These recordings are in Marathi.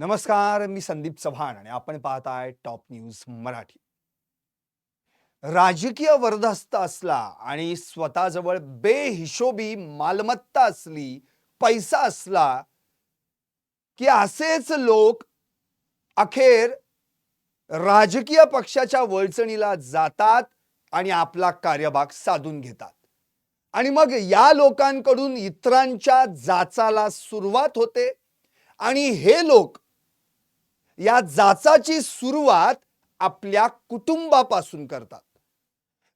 नमस्कार मी संदीप चव्हाण आणि आपण पाहताय टॉप न्यूज मराठी. राजकीय वर्धस्त असला आणि स्वतःजवळ बेहिशोबी मालमत्ता असली पैसा असला की असेच लोक अखेर राजकीय पक्षाच्या वळचणीला जातात आणि आपला कार्यभाग साधून घेतात. आणि मग या लोकांकडून इतरांच्या जाचाला सुरुवात होते आणि हे लोक या जाचाची सुरुवात आपल्या कुटुंबापासून करतात.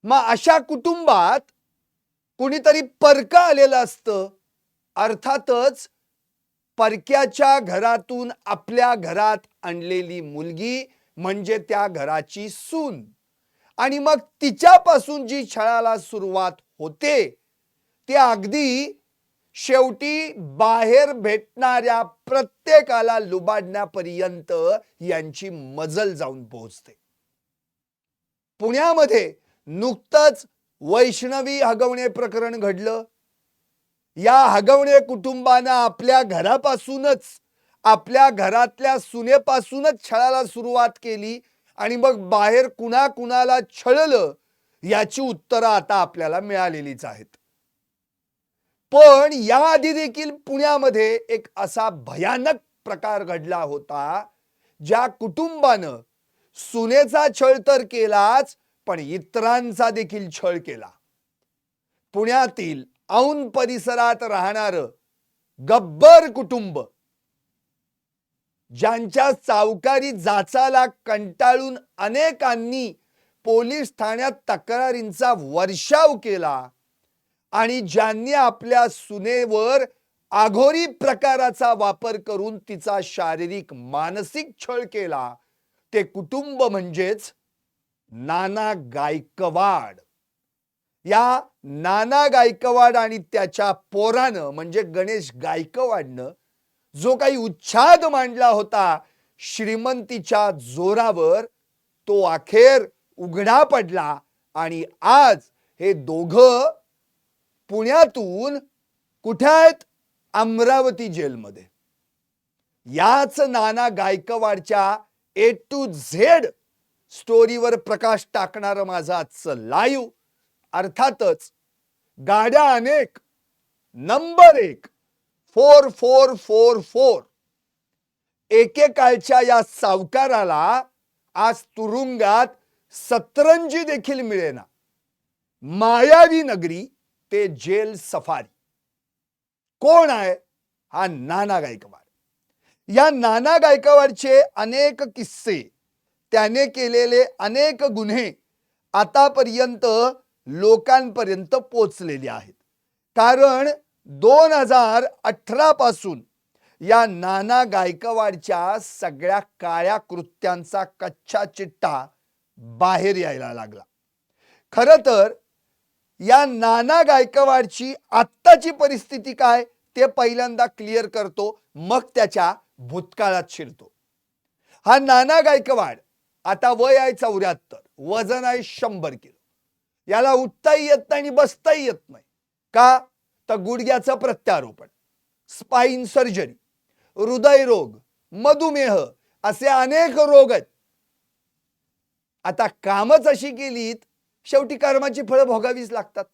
मग अशा कुटुंबात कुणीतरी परक आलेलं असतं. अर्थातच परक्याच्या घरातून आपल्या घरात आणलेली मुलगी म्हणजे त्या घराची सून. आणि मग तिच्यापासून जी छळाला सुरुवात होते ते अगदी शेवटी बाहेर भेटणाऱ्या प्रत्येकाला लुबाडण्यापर्यंत यांची मजल जाऊन पोहोचते. पुण्यामध्ये नुकतंच वैष्णवी हगवणे प्रकरण घडलं. या हगवणे कुटुंबानं आपल्या घरापासूनच आपल्या घरातल्या सुनेपासूनच छळाला सुरुवात केली आणि मग बाहेर कुणा कुणाला छळलं याची उत्तरं आता आपल्याला मिळालेलीच आहेत. पण याआधी देखील पुण्यामध्ये एक असा भयानक प्रकार घडला होता ज्या कुटुंबानं सुनेचा छळ तर केलाच पण इतरांचा देखील छळ केला. पुण्यातील औन परिसरात राहणार गब्बर कुटुंब ज्यांच्या चावकारी जाचाला कंटाळून अनेकांनी पोलीस ठाण्यात तक्रारींचा वर्षाव केला आणि ज्यांनी आपल्या सुनेवर आघोरी प्रकाराचा वापर करून तिचा शारीरिक मानसिक छळ केला ते कुटुंब म्हणजेच नाना गायकवाड. या नाना गायकवाड आणि त्याच्या पोरानं म्हणजे गणेश गायकवाडनं जो काही उच्छाद मांडला होता श्रीमंतीच्या जोरावर तो अखेर उघडा पडला आणि आज हे दोघं पुण्यातून कुठे आहेत? अमरावती जेलमध्ये. याच नाना गायकवाडच्या ए टू झेड स्टोरीवर प्रकाश टाकणारं माझं आजचं लाईव्ह अर्थातच गाड्या अनेक नंबर एक फोर फोर फोर फोर एकेकाळच्या या सावकाराला आज तुरुंगात सतरंजी देखील मिळेना. मायावी नगरी ते जेल सफारी. कोण आहे? हा नाना गायकवाड. या नाना गायकवाडचे अनेक किस्से त्याने केलेले अनेक गुन्हे आतापर्यंत लोकांपर्यंत पोचलेले आहेत. कारण दोन हजार अठरा पासून या नाना गायकवाडच्या सगळ्या काळ्या कृत्यांचा कच्चा चिट्टा बाहेर यायला लागला. खरं तर या नाना गायकवाडची आत्ताची परिस्थिती काय ते पहिल्यांदा क्लिअर करतो मग त्याच्या भूतकाळात शिरतो. हा नाना गायकवाड आता वय आहे चौऱ्याहत्तर वजन आहे शंभर किलो. याला उठताही येत नाही आणि बसताही येत नाही. का? तर गुडघ्याचं प्रत्यारोपण स्पाईन सर्जरी हृदयरोग मधुमेह असे अनेक रोग आहेत. आता कामच अशी केलीत शेवटी कर्माची फळं भोगावीच लागतात.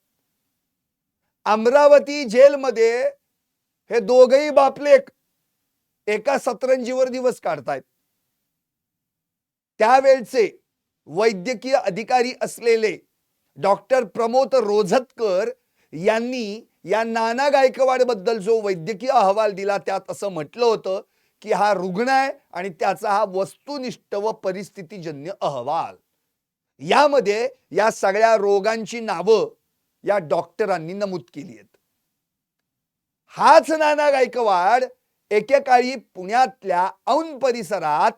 अमरावती जेलमध्ये हे दोघही बापलेक एका सतरंजीवर दिवस काढतायत. त्यावेळचे वैद्यकीय अधिकारी असलेले डॉक्टर प्रमोद रोझतकर यांनी या नाना गायकवाडबद्दल जो वैद्यकीय अहवाल दिला त्यात असं म्हटलं होतं की हा रुग्ण आहे आणि त्याचा हा वस्तुनिष्ठ व परिस्थितीजन्य अहवाल. यामध्ये या सगळ्या रोगांची नावं या डॉक्टरांनी नमूद केली आहेत. हाच नाना गायकवाड एकेकाळी पुण्यातल्या औन परिसरात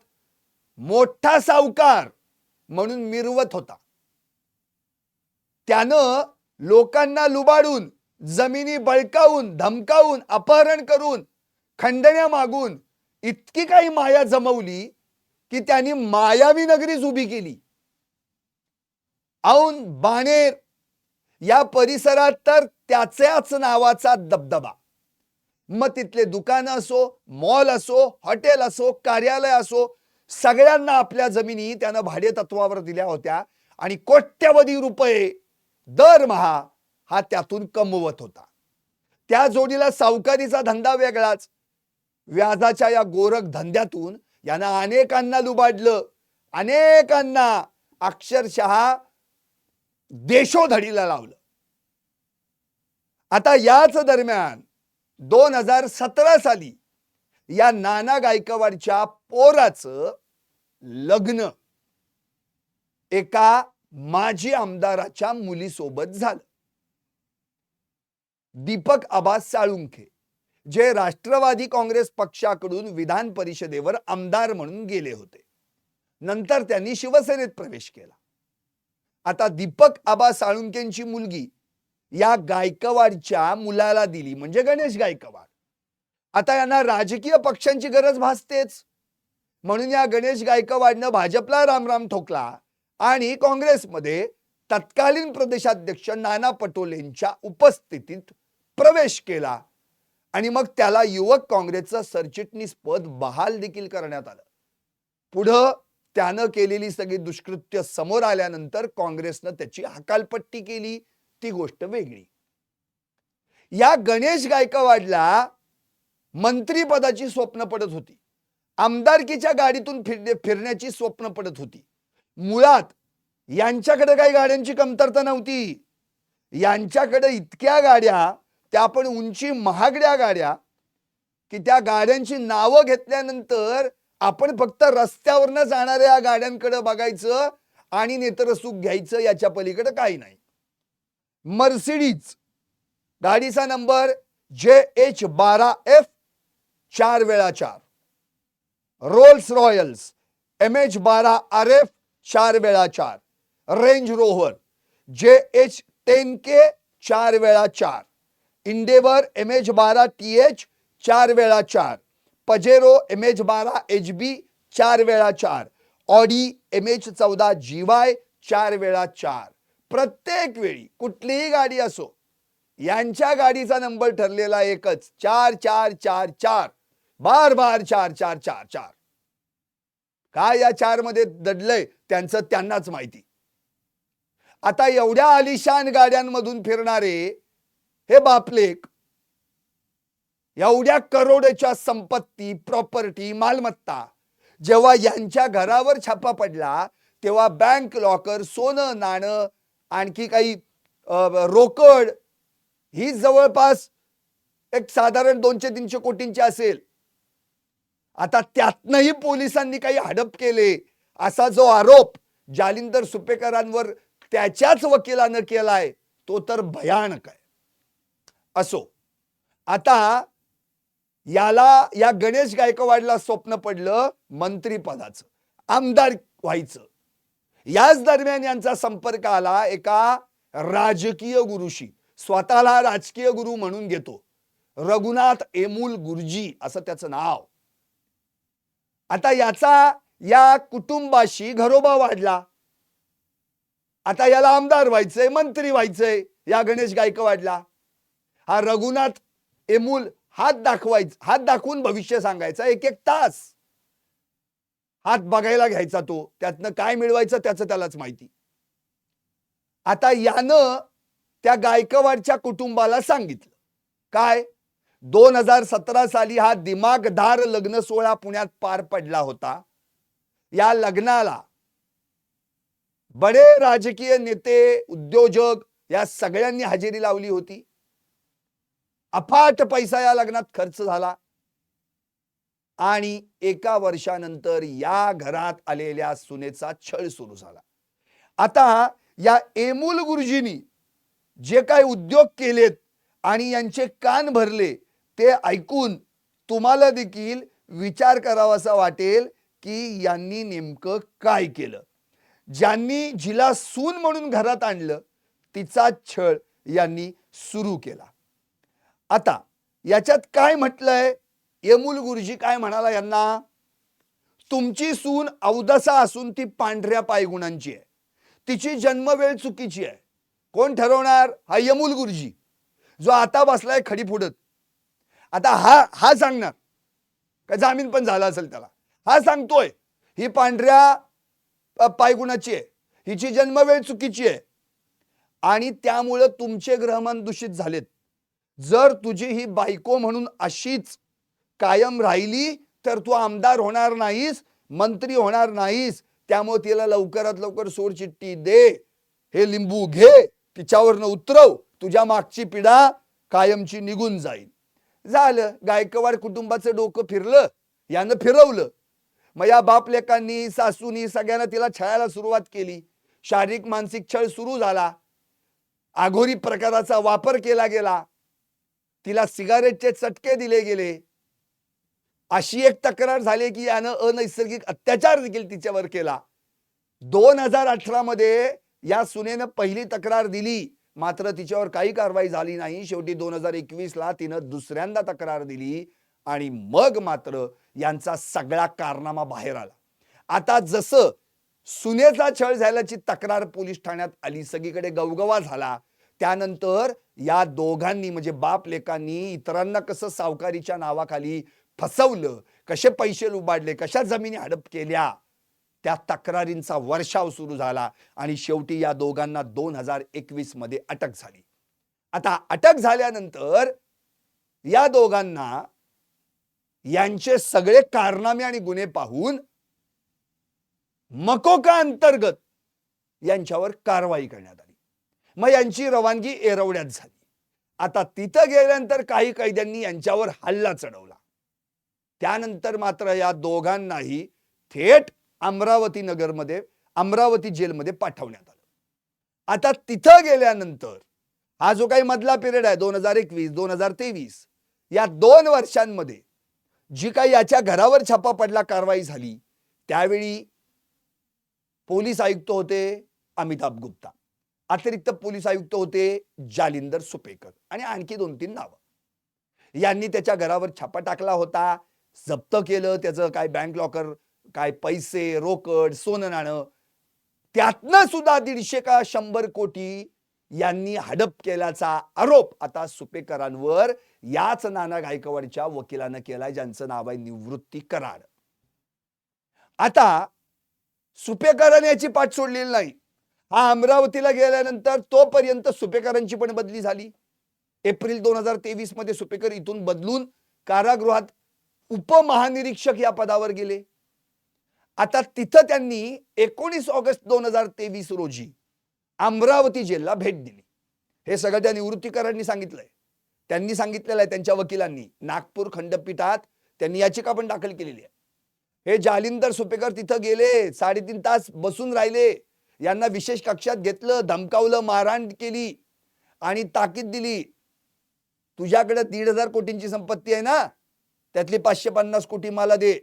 मोठा सावकार म्हणून मिरवत होता. त्यानं लोकांना लुबाडून जमिनी बळकावून धमकावून अपहरण करून खंडण्या मागून इतकी काही माया जमवली की त्यांनी मायावी नगरीच उभी केली. औन बाणेर या परिसरात तर त्याच्याच नावाचा दबदबा. मग तिथले दुकानं असो मॉल असो हॉटेल असो कार्यालय असो सगळ्यांना आपल्या जमिनी त्यानं भाडे तत्वावर दिल्या होत्या आणि कोट्यवधी रुपये दरमहा हा त्यातून कमवत होता. त्या जोडीला सावकारीचा धंदा वेगळाच. व्याजाच्या या गोरख धंद्यातून यानं अनेकांना लुबाडलं. अनेकांना अक्षरशः देशोधडीला लावलं. आता याच दरम्यान दोन हजार सतरा साली या नाना गायकवाडच्या पोराचं लग्न एका माजी आमदाराच्या मुलीसोबत झालं. दीपक आबास साळुंखे जे राष्ट्रवादी काँग्रेस पक्षाकडून विधान परिषदेवर आमदार म्हणून गेले होते. नंतर त्यांनी शिवसेनेत प्रवेश केला. आता दीपक आबा साळुंकेंची मुलगी या गायकवाडच्या मुलाला दिली म्हणजे गणेश गायकवाड. आता यांना राजकीय पक्षांची गरज भासतेच. म्हणून या गणेश गायकवाडनं भाजपला रामराम ठोकला आणि काँग्रेसमध्ये तत्कालीन प्रदेशाध्यक्ष नाना पटोलेंच्या उपस्थितीत प्रवेश केला. आणि मग त्याला युवक काँग्रेसचं सरचिटणीस पद बहाल देखील करण्यात आलं. पुढं त्यानं केलेली सगळी दुष्कृत्य समोर आल्यानंतर काँग्रेसनं त्याची हकालपट्टी केली. ती गोष्ट वेगळी. या गणेश गायकवाडला मंत्रीपदाची स्वप्न पडत होती. आमदारकीच्या गाडीतून फिरणे फिरण्याची स्वप्न पडत होती. मुळात यांच्याकडे काही गाड्यांची कमतरता नव्हती. यांच्याकडे इतक्या गाड्या त्या पण उंची महागड्या गाड्या की त्या गाड्यांची नावं घेतल्यानंतर आपण फक्त रस्त्यावरनं जाणाऱ्या गाड्यांकडे बघायचं आणि नेत्रसुख घ्यायचं याच्या पलीकडे काही नाही. मर्सिडीज गाडीचा नंबर जे एच बारा एफ चार वेळा चार. रोल्स रॉयल्स एम एच बारा आर एफ चार वेळा चार. Range Rover J H ten K चार वेळा चार. इंडेवर एम एच बारा टी एच चार वेळा चार. पजेरो एम एच बारा एच बी चार वेळा चार. ऑडी एम एच चौदा जी वाय चार वेळा चार. प्रत्येक वेळी कुठलीही गाडी असो यांच्या गाडीचा नंबर ठरलेला एकच. चार चार चार चार. बार बार चार चार चार चार. काय या चारमध्ये दडलंय त्यांचं त्यांनाच माहिती. आता एवढ्या आलिशान गाड्यांमधून फिरणारे हे बापलेक एवढ्या करोडच्या संपत्ती प्रॉपर्टी मालमत्ता जेव्हा यांच्या घरावर छापा पडला तेव्हा बँक लॉकर सोनं नाणं आणखी काही रोकड ही जवळपास एक साधारण दोनशे तीनशे कोटींची असेल. आता त्यातनंही पोलिसांनी काही हडप केले असा जो आरोप जालिंदर सुपेकरांवर त्याच्याच वकिलानं केलाय तो तर भयानक आहे. असो. आता याला या गणेश गायकवाडला स्वप्न पडलं मंत्रीपदाचं आमदार व्हायचं. याच दरम्यान यांचा संपर्क आला एका राजकीय गुरुशी स्वतःला राजकीय गुरु म्हणून घेतो. रघुनाथ एमूल गुरुजी असं त्याचं नाव. आता याचा या कुटुंबाशी घरोबा वाढला. आता याला आमदार व्हायचंय मंत्री व्हायचंय या गणेश गायकवाडला. हा रघुनाथ एमूल हात दाखवायचा हात दाखवून भविष्य सांगायचा एक एक तास. हात बघायला घ्यायचा तो त्यातनं काय मिळवायचं त्याचं त्यालाच माहिती. आता यानं त्या गायकवाडच्या कुटुंबाला सांगितलं. काय? दोन हजार सतरा साली हा दिमागदार लग्न सोहळा पुण्यात पार पडला होता. या लग्नाला बडे राजकीय नेते उद्योजक या सगळ्यांनी हजेरी लावली होती. अफाट पैसा या लग्नात खर्च झाला. आणि एका वर्षानंतर या घरात आलेल्या सुनेचा छळ सुरू झाला. आता या एमूल गुरुजींनी जे काही उद्योग केलेत आणि यांचे कान भरले ते ऐकून तुम्हाला देखील विचार करावासा वाटेल की यांनी नेमकं काय केलं. ज्यांनी जिला सून म्हणून घरात आणलं तिचा छळ यांनी सुरू केला. आता याच्यात काय म्हटलंय? यमुल गुरुजी काय म्हणाला यांना? तुमची सून अवदसा असून ती पांढऱ्या पायगुणांची आहे. तिची जन्मवेळ चुकीची आहे. कोण ठरवणार? हा यमुल गुरुजी. जो आता बसलाय खडी फुडत आता हा हा सांगणार. का जामीन पण झाला असेल त्याला. हा सांगतोय. ही पांढऱ्या पायगुणाची आहे. हिची जन्मवेळ चुकीची आहे. आणि त्यामुळं तुमचे ग्रहमान दूषित झालेत. जर तुझी ही बायको म्हणून अशीच कायम राहिली तर तू आमदार होणार नाहीस मंत्री होणार नाहीस. त्यामुळे तिला लवकरात लवकर सोडचिठ्ठी दे. हे लिंबू घे तिच्यावरनं उतरव तुझ्या मागची पिढा कायमची निघून जाईल. झालं गायकवाड कुटुंबाचं डोकं फिरलं यानं फिरवलं. मग या बापलेकांनी सासूनी सगळ्यांना तिला छळायला सुरुवात केली. शारीरिक मानसिक छळ सुरू झाला. आघोरी प्रकाराचा वापर केला गेला. तिला सिगारेटचे चटके दिले गेले. अशी एक तक्रार झाली की यानं अनैसर्गिक अत्याचार देखील तिच्यावर केला. दोन हजार अठरा मध्ये या सुनेनं पहिली तक्रार दिली. मात्र तिच्यावर काही कारवाई झाली नाही. शेवटी दोन हजार एकवीस ला तिनं दुसऱ्यांदा तक्रार दिली आणि मग मात्र यांचा सगळा कारनामा बाहेर आला. आता जसं सुनेचा छळ झाल्याची तक्रार पोलीस ठाण्यात आली सगळीकडे गवगवा झाला त्यानंतर या दोघांनी म्हणजे बाप लेकांनी इतरांना कसं सावकारीच्या नावाखाली फसवलं कसे पैसे लुबाडले कशा जमिनी हडप केल्या त्या तक्रारींचा वर्षाव सुरू झाला आणि शेवटी या दोघांना दोन हजार एकवीसमध्ये अटक झाली. आता अटक झाल्यानंतर या दोघांना यांचे सगळे कारनामे आणि गुन्हे पाहून मकोका अंतर्गत यांच्यावर कारवाई करण्यात आली. मग यांची रवानगी एरवड्यात झाली. आता तिथं गेल्यानंतर काही कैद्यांनी यांच्यावर हल्ला चढवला. त्यानंतर मात्र या दोघांनाही थेट अमरावती नगरमध्ये अमरावती जेलमध्ये पाठवण्यात आलं. आता तिथं गेल्यानंतर हा जो काही मधला पिरियड आहे दोन हजार एकवीस दोन हजार तेवीस या दोन वर्षांमध्ये जी काही याच्या घरावर छापा पडला कारवाई झाली त्यावेळी पोलीस आयुक्त होते अमिताभ गुप्ता. अतिरिक्त पोलीस आयुक्त होते जालिंदर सुपेकर आणि आणखी दोन तीन नावं. यांनी त्याच्या घरावर छापा टाकला होता जप्त केलं त्याचं काय बँक लॉकर काय पैसे रोकड सोनं नाणं. त्यातनं सुद्धा दीडशे का शंभर कोटी यांनी हडप केल्याचा आरोप आता सुपेकरांवर याच नाना गायकवाडच्या वकिलानं केलाय ज्यांचं नाव आहे निवृत्ती कराड. आता सुपेकरांनी याची पाठ सोडलेली नाही. हा अमरावतीला गेल्यानंतर तोपर्यंत सुपेकरांची पण बदली झाली. एप्रिल दोन हजार तेवीसमध्ये सुपेकर इथून बदलून कारागृहात उपमहानिरीक्षक या पदावर गेले. आता तिथं त्यांनी एकोणीस ऑगस्ट दोन हजार तेवीस रोजी अमरावती जेलला भेट दिली. हे सगळं त्या निवृत्तीकरांनी सांगितलंय. त्यांनी सांगितलेलं आहे त्यांच्या वकिलांनी. नागपूर खंडपीठात त्यांनी याचिका पण दाखल केलेली आहे. हे जालिंदर सुपेकर तिथं गेले साडेतीन तास बसून राहिले. यांना विशेष कक्षात घेतलं धमकावलं मारहाण केली आणि ताकीद दिली. तुझ्याकडे दीड हजार कोटींची संपत्ती आहे ना त्यातली पाचशे पन्नास कोटी मला दे.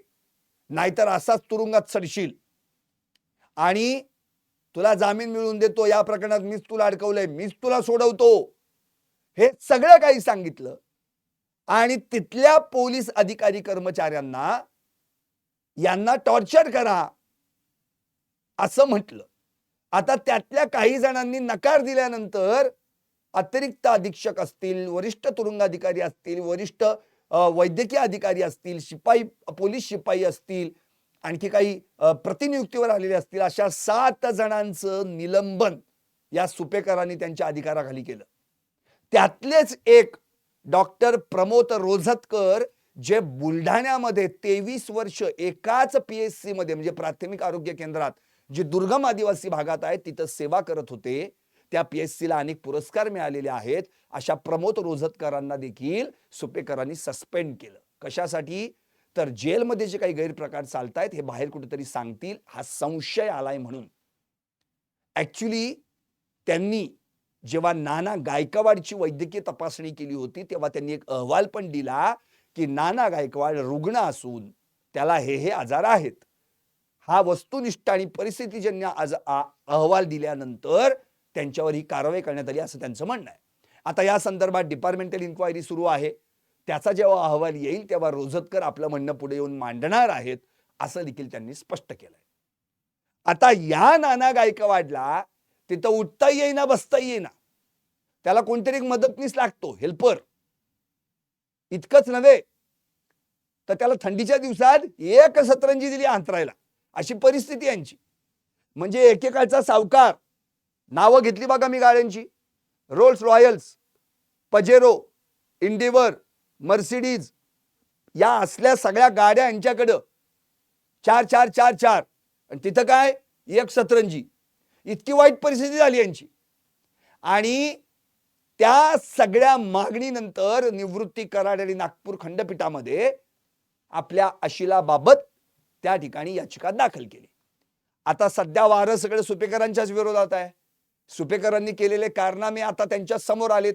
नाहीतर असाच तुरुंगात सडशील. आणि तुला जामीन मिळवून देतो या प्रकरणात मीच तुला अडकवलंय मीच तुला सोडवतो. हे सगळं काही सांगितलं. आणि तिथल्या पोलीस अधिकारी कर्मचाऱ्यांना यांना टॉर्चर करा असं म्हटलं. आता त्यातल्या काही जणांनी नकार दिल्यानंतर अतिरिक्त अधीक्षक असतील वरिष्ठ तुरुंगाधिकारी असतील वरिष्ठ वैद्यकीय अधिकारी असतील शिपाई पोलीस शिपाई असतील आणखी काही प्रतिनियुक्तीवर आलेले असतील अशा सात जणांचं निलंबन या सुपेकरांनी त्यांच्या अधिकाराखाली केलं. त्यातलेच एक डॉक्टर प्रमोद रोझतकर जे बुलढाण्यामध्ये तेवीस वर्ष एकाच पीएचसी मध्ये म्हणजे प्राथमिक आरोग्य केंद्रात जे दुर्गम आदिवासी भागात आहेत तिथं सेवा करत होते. त्या पी एस सीला अनेक पुरस्कार मिळालेले आहेत. अशा प्रमोद रोझतकरांना देखील सुपेकरांनी सस्पेंड केलं. कशासाठी? तर जेलमध्ये जे काही गैरप्रकार चालतायत हे बाहेर कुठेतरी सांगतील हा संशय आलाय म्हणून. ॲक्च्युली त्यांनी जेव्हा नाना गायकवाडची वैद्यकीय तपासणी केली होती तेव्हा त्यांनी एक अहवाल पण दिला की नाना गायकवाड रुग्ण असून त्याला हे हे आजार आहेत. हा वस्तुनिष्ठ आणि परिस्थितीजन्य आज अहवाल दिल्यानंतर त्यांच्यावर ही कारवाई करण्यात आली असं त्यांचं म्हणणं आहे. आता या संदर्भात डिपार्टमेंटल इन्क्वायरी सुरू आहे. त्याचा जेव्हा अहवाल येईल तेव्हा रोजतकर आपलं म्हणणं पुढे येऊन मांडणार आहेत असं देखील त्यांनी स्पष्ट केलंय. आता या नाना गायकवाडला तिथं उठता येईना बसता येईना. त्याला कोणतरी एक मदतनीस लागतो हेल्पर इतकंच नव्हे. तर त्याला थंडीच्या दिवसात एक सतरंजी दिली अंतरायला. अशी परिस्थिती यांची. म्हणजे एकेकाळचा सावकार नावं घेतली बघा मी गाड्यांची. Rolls Royce Pajero Endeavour Mercedes या असल्या सगळ्या गाड्या यांच्याकडं चार चार चार चार. आणि तिथं काय? एक सतरंजी इतकी वाईट परिस्थिती झाली यांची. आणि त्या सगळ्या मागणीनंतर निवृत्ती कराड आणि नागपूर खंडपीठामध्ये आपल्या अशिलाबाबत त्या ठिकाणी याचिका दाखल केली. आता सध्या वारं सगळे सुपेकरांच्याच विरोधात आहे. सुपेकरांनी केलेले कारनामे आता त्यांच्यासमोर आलेत.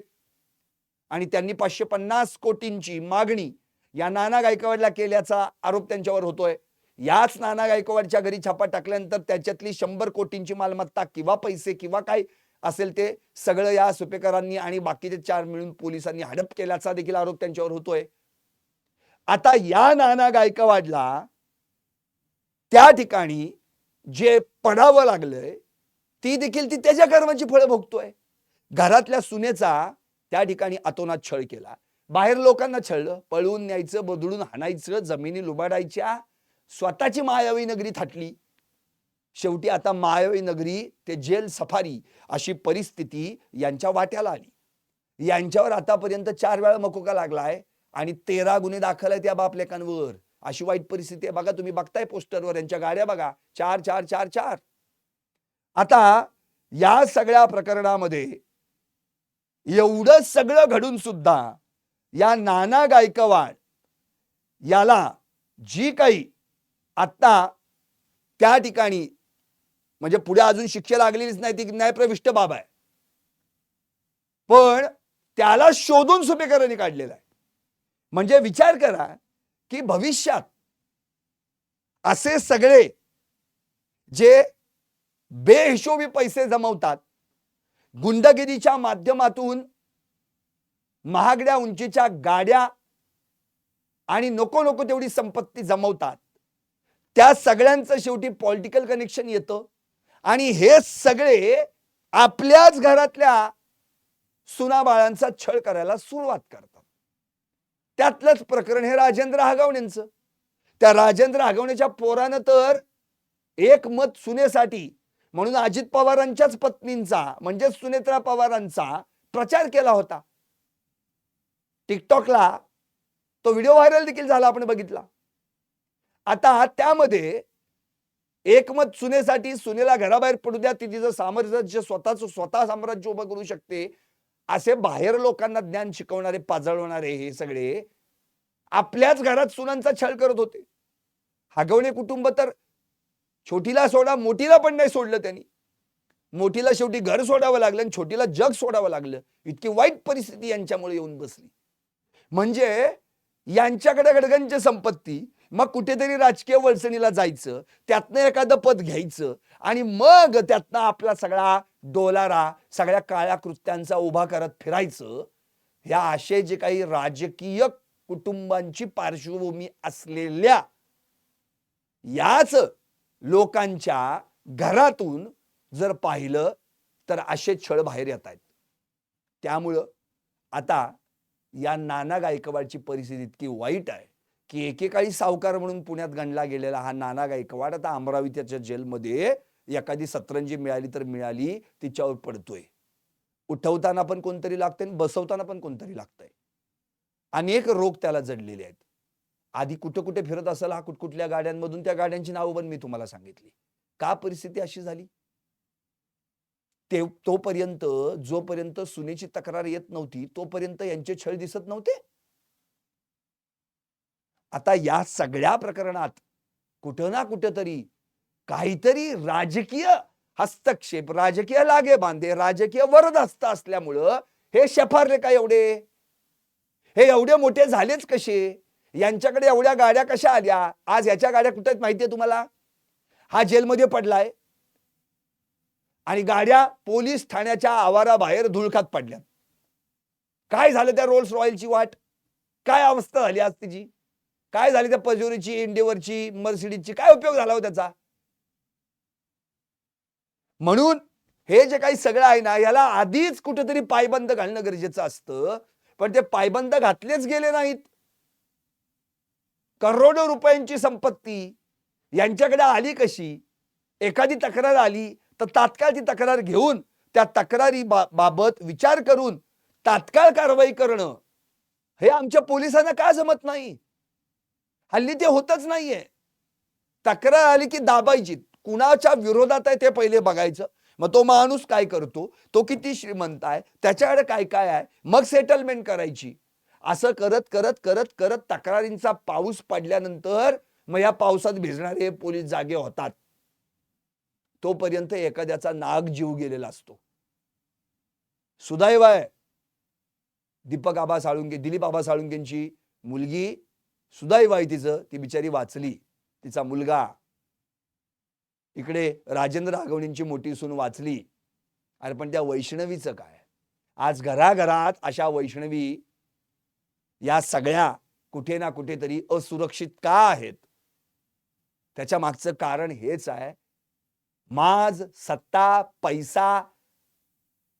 आणि त्यांनी पाचशे पन्नास कोटींची मागणी या नाना गायकवाडला केल्याचा आरोप त्यांच्यावर होतोय. याच नाना गायकवाडच्या घरी छापा टाकल्यानंतर त्याच्यातली शंभर कोटींची मालमत्ता किंवा पैसे किंवा काय असेल ते सगळं या सुपेकरांनी आणि बाकीचे चार मिळून पोलिसांनी हडप केल्याचा देखील आरोप त्यांच्यावर होतोय. आता या नाना गायकवाडला त्या ठिकाणी जे पडावं लागलंय ती देखील ती त्याच्या कर्माची फळं भोगतोय. घरातल्या सुनेचा त्या ठिकाणी अतोनात छळ केला. बाहेर लोकांना छळलं पळवून न्यायचं बदलून हाणायचं जमिनी लुबाडायच्या स्वतःची मायावी नगरी थाटली. शेवटी आता मायावी नगरी ते जेल सफारी अशी परिस्थिती यांच्या वाट्याला आली. यांच्यावर आतापर्यंत चार वेळा मकोका लागलाय आणि तेरा गुन्हे दाखल आहेत या बापलेकांवर. अशी वाईट परिस्थिती आहे. बघा तुम्ही बघताय पोस्टरवर यांच्या गाड्या बघा. चार चार चार चार. आता या सगळ्या प्रकरणामध्ये एवढं सगळं घडून सुद्धा या नाना गायकवाड याला जी काही आत्ता त्या ठिकाणी म्हणजे पुढे अजून शिक्षा लागलेलीच नाही. ती न्यायप्रविष्ट बाब आहे. पण त्याला शोधून सुपेकरांनी काढलेला आहे. म्हणजे विचार करा की भविष्यात असे सगळे जे बेहिशोबी पैसे जमवतात गुंडगिरीच्या माध्यमातून महागड्या उंचीच्या गाड्या आणि नको नको तेवढी संपत्ती जमवतात त्या सगळ्यांचं शेवटी पॉलिटिकल कनेक्शन येतं आणि हे सगळे आपल्याच घरातल्या सुनाबाळांचा छळ करायला सुरुवात करतात. त्यातलंच प्रकरण हे राजेंद्र हगवणेंचं त्या राजेंद्र हगवणेच्या पोरानं तर एक मत सुनेसाठी म्हणून अजित पवारांच्याच पत्नींचा म्हणजे सुनेत्रा पवारांचा प्रचार केला होता. टिकटॉकला तो व्हिडिओ व्हायरल देखील झाला आपण बघितला. आता त्यामध्ये एकमत सुनेसाठी सुनेला घराबाहेर पडू द्या ती तिचं साम्राज्य स्वतःच स्वतः साम्राज्य उभं करू शकते. असे बाहेर लोकांना ज्ञान शिकवणारे पाजळवणारे हे सगळे आपल्याच घरात सुनांचा छळ करत होते. हगवणे कुटुंब तर छोटीला सोडा मोठीला पण नाही सोडलं त्यांनी. मोठीला शेवटी घर सोडावं लागलं आणि छोटीला जग सोडावं लागलं. इतकी वाईट परिस्थिती यांच्यामुळे येऊन बसली. म्हणजे यांच्याकडे गडगंज संपत्ती मग कुठेतरी राजकीय वळसणीला जायचं त्यातनं एखादं पद घ्यायचं आणि मग त्यातनं आपला सगळा डोलारा सगळ्या काळ्या कृत्यांचा उभा करत फिरायचं ह्या असे जे काही राजकीय कुटुंबांची पार्श्वभूमी असलेल्या याच लोकांच्या घरातून जर पाहिलं तर असे छळ बाहेर येत आहेत. त्यामुळं आता या नाना गायकवाडची परिस्थिती इतकी वाईट आहे की एकेकाळी सावकार म्हणून पुण्यात गणला गेलेला हा नाना गायकवाड आता अमरावतीच्या जेलमध्ये एखादी सतरंजी मिळाली तर मिळाली तिच्यावर पडतोय. उठवताना पण कोणतरी लागतंय आणि बसवताना पण कोणतरी लागतंय. अनेक रोग त्याला जडलेले आहेत. आधी कुठं कुठे फिरत असेल हा कुठकुठल्या गाड्यांमधून त्या गाड्यांची नावं पण मी तुम्हाला सांगितली. का परिस्थिती अशी झाली? ते तोपर्यंत जोपर्यंत सुनेची तक्रार येत नव्हती तोपर्यंत यांचे छळ दिसत नव्हते. आता या सगळ्या प्रकरणात कुठं ना कुठं तरी काहीतरी राजकीय हस्तक्षेप राजकीय लागे बांधे राजकीय वरदहस्त असल्यामुळं हे शेफारले का एवढे? हे एवढे मोठे झालेच कसे? यांच्याकडे एवढ्या गाड्या कशा आल्या? आज याच्या गाड्या कुठे आहेत माहितीये तुम्हाला? हा जेलमध्ये पडलाय. आणि गाड्या पोलीस ठाण्याच्या आवाराबाहेर धुळकात पडल्या काय झालं त्या रोल्स रॉयलची वाट? काय अवस्था झाली आज तिची? काय झाली त्या पजोरीची इंडिवरची मर्सिडीजची काय उपयोग झाला हो त्याचा? म्हणून हे जे काही सगळं आहे ना याला आधीच कुठेतरी पायबंद घालणं गरजेचं असतं. पण ते पायबंद घातलेच गेले नाहीत. करोडो रुपयांची संपत्ती यांच्याकडे आली कशी? एखादी तक्रार आली तर तात्काळ ती तक्रार घेऊन त्या तक्रारी बा- बाबत विचार करून तात्काळ कारवाई करणं हे आमच्या पोलिसांना का जमत नाही? हल्ली ते होतच नाहीये. तक्रार आली की दाबायची. कुणाच्या विरोधात आहे ते पहिले बघायचं. मग तो माणूस काय करतो? तो किती श्रीमंत आहे? त्याच्याकडे काय काय आहे? मग सेटलमेंट करायची. असं करत करत करत करत तक्रारींचा पाऊस पडल्यानंतर मग या पावसात भिजणारे पोलीस जागे होतात. तोपर्यंत एखाद्याचा नाग जीव गेलेला असतो. सुदैव आहे. दीपक आबा साळुंके दिलीप आबा साळुंकेंची मुलगी सुदैव आहे तिचं. ती बिचारी वाचली. तिचा मुलगा इकडे राजेंद्र आगवणींची मोठी सून वाचली. अरे पण त्या वैष्णवीचं काय? आज घराघरात अशा वैष्णवी या सगळ्या कुठे ना कुठेतरी असुरक्षित का आहेत? त्याच्या मागचं कारण हेच आहे. माज सत्ता पैसा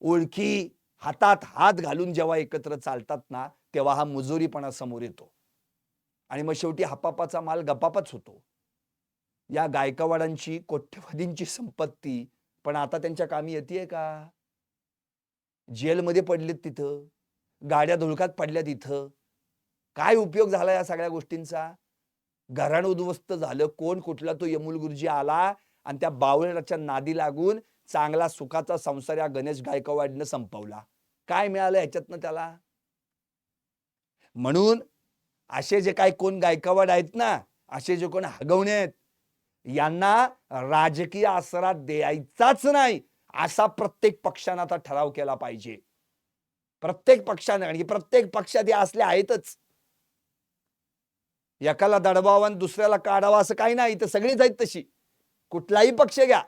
ओळखी हातात हात घालून जेव्हा एकत्र चालतात ना तेव्हा हा मुजोरीपणा समोर येतो. आणि मग शेवटी हापापाचा माल गपापच होतो. या गायकवाडांची कोट्यवधींची संपत्ती पण आता त्यांच्या कामी येते का? जेलमध्ये पडलेत तिथं गाड्या धुळकात पडल्या तिथं. काय उपयोग झाला या सगळ्या गोष्टींचा? घराण उद्ध्वस्त झालं. कोण कुठला तो यमुल गुरुजी आला आणि त्या बावळ्याच्या नादी लागून चांगला सुखाचा संसार या गणेश गायकवाडनं संपवला. काय मिळालं ह्याच्यातनं त्याला? म्हणून असे जे काही कोण गायकवाड आहेत ना असे जे कोण हगवणे आहेत यांना राजकीय आसरा द्यायचाच नाही असा प्रत्येक पक्षानं आता ठराव केला पाहिजे. प्रत्येक पक्षानं आणि प्रत्येक पक्षात हे असले आहेतच. एकाला दडवावा आणि दुसऱ्याला काढावा असं काही नाही तर सगळीच आहेत तशी. कुठलाही पक्ष घ्या.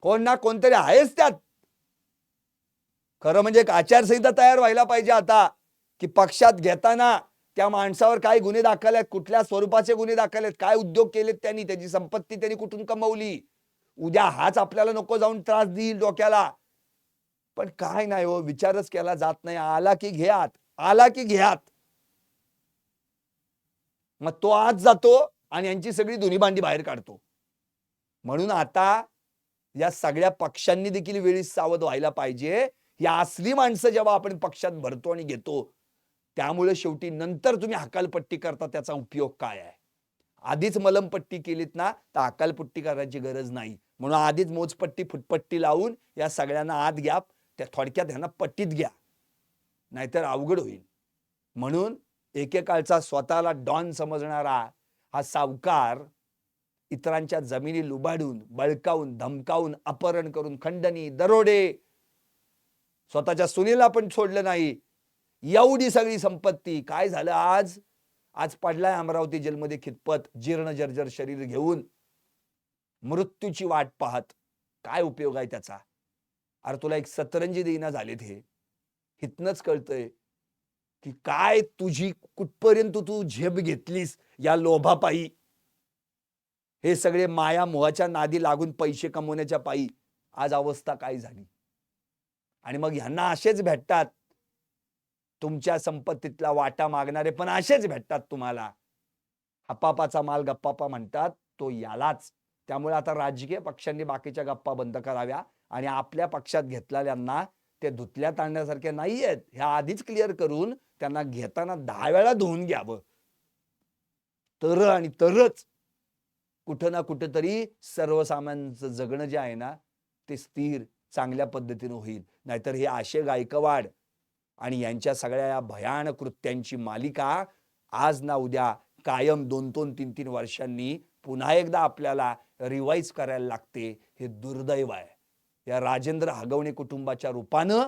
कोण ना कोणतरी आहेच त्यात. खरं म्हणजे एक आचारसंहिता तयार व्हायला पाहिजे आता की पक्षात घेताना त्या माणसावर काय गुन्हे दाखल आहेत कुठल्या स्वरूपाचे गुन्हे दाखल आहेत काय उद्योग केलेत त्यांनी त्याची संपत्ती त्यांनी कुठून कमवली? उद्या हाच आपल्याला नको जाऊन त्रास देईल डोक्याला. पण काय नाही हो विचारच केला जात नाही. आला की घ्यात आला की घ्यात. मग तो आज जातो आणि यांची सगळी दोन्ही भांडी बाहेर काढतो. म्हणून आता या सगळ्या पक्षांनी देखील वेळी सावध व्हायला पाहिजे. या असली माणसं जेव्हा आपण पक्षात भरतो आणि घेतो त्यामुळे शेवटी नंतर तुम्ही हकालपट्टी करता त्याचा उपयोग काय आहे? आधीच मलमपट्टी केलीत ना तर हकालपट्टी करायची गरज नाही. म्हणून आधीच मोजपट्टी फुटपट्टी लावून या सगळ्यांना आत घ्या त्या थोडक्यात ह्यांना पट्टीत घ्या. नाहीतर अवघड होईल. म्हणून एकेकाळचा स्वतःला डॉन समजणारा हा सावकार इतरांच्या जमिनी लुबाडून बळकावून धमकावून अपहरण करून खंडणी दरोडे स्वतःच्या सुनेला पण सोडलं नाही. एवढी सगळी संपत्ती. काय झालं आज? आज पडलाय अमरावती जेलमध्ये खितपत जीर्ण जर्जर शरीर घेऊन. मृत्यूची वाट पाहत. काय उपयोग आहे त्याचा? अरे तुला एक सतरंजी देईना झालेत हे. हितनच कळतंय की काय तुझी कुठपर्यंत तू झेप घेतलीस या लोभापायी? हे सगळे माया मोहाच्या नादी लागून पैसे कमवण्याच्या पायी आज अवस्था काय झाली? आणि मग ह्यांना असेच भेटतात. तुमच्या संपत्तीतला वाटा मागणारे पण असेच भेटतात तुम्हाला. हपापाचा माल गप्पापा म्हणतात तो यालाच. त्यामुळे आता राजकीय पक्षांनी बाकीच्या गप्पा बंद कराव्या आणि आपल्या पक्षात घेतलेल्यांना ते धुतल्यात आणण्यासारखे नाही आहेत ह्या आधीच क्लिअर करून त्यांना घेताना दहा वेळा धुवून घ्यावं. तर आणि तरच कुठं ना कुठं तरी सर्वसामान्यांचं जगणं जे आहे ना ते स्थिर चांगल्या पद्धतीनं होईल. नाहीतर हे आशे गायकवाड आणि यांच्या सगळ्या या भयानक कृत्यांची मालिका आज ना उद्या कायम दोन दोन तीन तीन वर्षांनी पुन्हा एकदा आपल्याला रिवाईज करायला लागते. हे दुर्दैव आहे. या राजेंद्र हगवणे कुटुंबाच्या रूपानं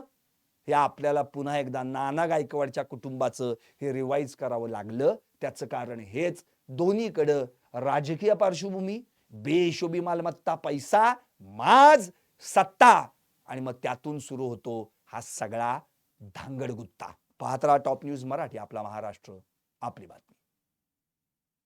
हे आपल्याला पुन्हा एकदा नाना गायकवाडच्या कुटुंबाचं हे रिवाईज करावं लागलं. त्याचं कारण हेच. दोन्हीकडं राजकीय पार्श्वभूमी बेशोबी मालमत्ता पैसा माज सत्ता. आणि मग त्यातून सुरू होतो हा सगळा धांगडगुत्ता पाहत राहा टॉप न्यूज मराठी आपला महाराष्ट्र. आपली बातमी.